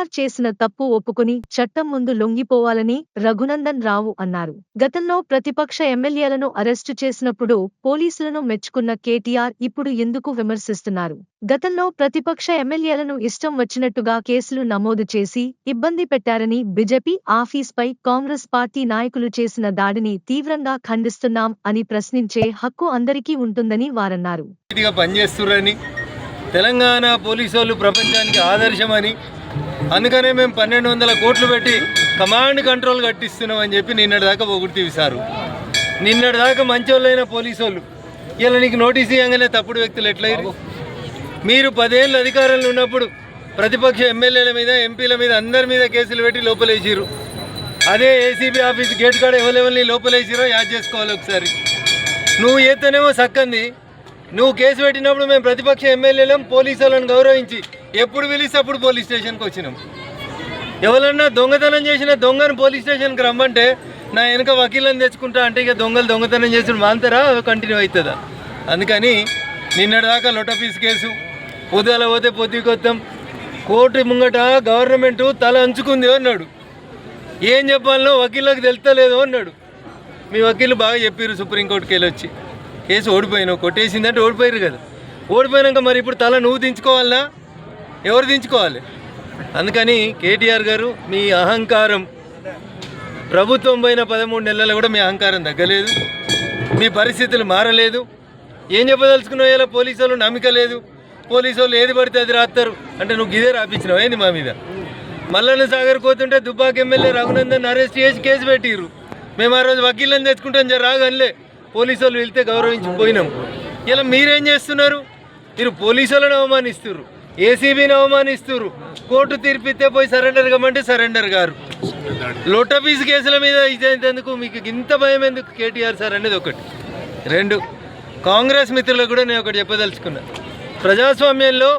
కేసీఆర్ చేసిన తప్పు ఒప్పుకుని చట్టం ముందు లొంగిపోవాలని రఘునందన్ రావు అన్నారు. గతంలో ప్రతిపక్ష ఎమ్మెల్యేలను అరెస్టు చేసినప్పుడు పోలీసులను మెచ్చుకున్న కేటీఆర్ ఇప్పుడు ఎందుకు విమర్శిస్తున్నారు? గతంలో ప్రతిపక్ష ఎమ్మెల్యేలను ఇష్టం వచ్చినట్టుగా కేసులు నమోదు చేసి ఇబ్బంది పెట్టారని బీజేపీ ఆఫీస్పై కాంగ్రెస్ పార్టీ నాయకులు చేసిన దాడిని తీవ్రంగా ఖండిస్తున్నాం అని ప్రశ్నించే హక్కు అందరికీ ఉంటుందని వారన్నారు. తెలంగాణ పోలీసు వాళ్ళు ప్రపంచానికి ఆదర్శమని అందుకనే మేము పన్నెండు వందల కోట్లు పెట్టి కమాండ్ కంట్రోల్ కట్టిస్తున్నాం అని చెప్పి నిన్నటి దాకా పొగుడుతీవి సారు. నిన్నటి దాకా మంచోళ్ళైన పోలీసు వాళ్ళు. ఇలా నీకు నోటీస్ ఇవ్వగానే తప్పుడు వ్యక్తులు ఎట్లయ్యారు మీరు పదేళ్ళు అధికారంలో ఉన్నప్పుడు ప్రతిపక్ష ఎమ్మెల్యేల మీద ఎంపీల మీద అందరి మీద కేసులు పెట్టి లోపలేసిరు అదే ఏసీబీ ఆఫీస్ గేట్ కాడ ఎవరెవరిని లోపలేసిరో యాద్ చేసుకోవాలి ఒకసారి. నువ్వు ఏతనేమో సక్కంది. నువ్వు కేసు పెట్టినప్పుడు మేము ప్రతిపక్ష ఎమ్మెల్యేలం పోలీసు వాళ్ళని గౌరవించి ఎప్పుడు పిలిస్తే అప్పుడు పోలీస్ స్టేషన్కి వచ్చినాం. ఎవరన్నా దొంగతనం చేసిన దొంగను పోలీస్ స్టేషన్కి రమ్మంటే నా వెనక వకీలను తెచ్చుకుంటా అంటే ఇక దొంగలు దొంగతనం చేసిన మాంతరా కంటిన్యూ అవుతుందా? అందుకని నిన్నటిదాకా లొటపీస్ కేసు పొద్దుల పోతే పొద్దుకొత్తాం కోర్టు ముంగట గవర్నమెంట్ తల అంచుకుంది అన్నాడు. ఏం చెప్పాలనో వకీళ్ళకి తెలుస్తలేదు అన్నాడు. మీ వకీలు బాగా చెప్పారు సుప్రీంకోర్టుకి వెళ్ళి వచ్చి కేసు ఓడిపోయినావు కొట్టేసిందంటే ఓడిపోయారు కదా. ఓడిపోయినాక మరి ఇప్పుడు తల నువ్వు దించుకోవాలనా? ఎవరు దించుకోవాలి? అందుకని కేటీఆర్ గారు మీ అహంకారం. ప్రభుత్వం పోయిన పదమూడు నెలలు కూడా మీ అహంకారం తగ్గలేదు. మీ పరిస్థితులు మారలేదు. ఏం చెప్పదలుచుకున్నావు? ఇలా పోలీసు వాళ్ళు నమ్మిక లేదు. పోలీసు వాళ్ళు ఏది పడితే అది రాస్తారు అంటే నువ్వు గిదే రాపించినావు. ఏంది మా మీద? మల్లన్న సాగర్ పోతుంటే దుబ్బాక ఎమ్మెల్యే రఘునందన్ అరెస్ట్ చేసి కేసు పెట్టిర్రు. మేము ఆ రోజు వకీళ్ళని తెచ్చుకుంటాం. జర రాగనిలే. పోలీసు వాళ్ళు వెళ్తే గౌరవించి పోయినాం. ఇలా మీరేం చేస్తున్నారు? మీరు పోలీసు వాళ్ళని అవమానిస్తున్నారు ఏసీబీని అవమానిస్తున్నారు కోర్టు తీర్పిస్తే పోయి సరెండర్ కమ్మంటే సరెండర్ గారు. లోటపీస్ కేసుల మీద ఇదేందుకు మీకు ఇంత భయం ఎందుకు కేటీఆర్ సార్ అనేది ఒకటి. రెండు కాంగ్రెస్ మిత్రులకు కూడా నేను ఒకటి చెప్పదలుచుకున్నా. ప్రజాస్వామ్యంలో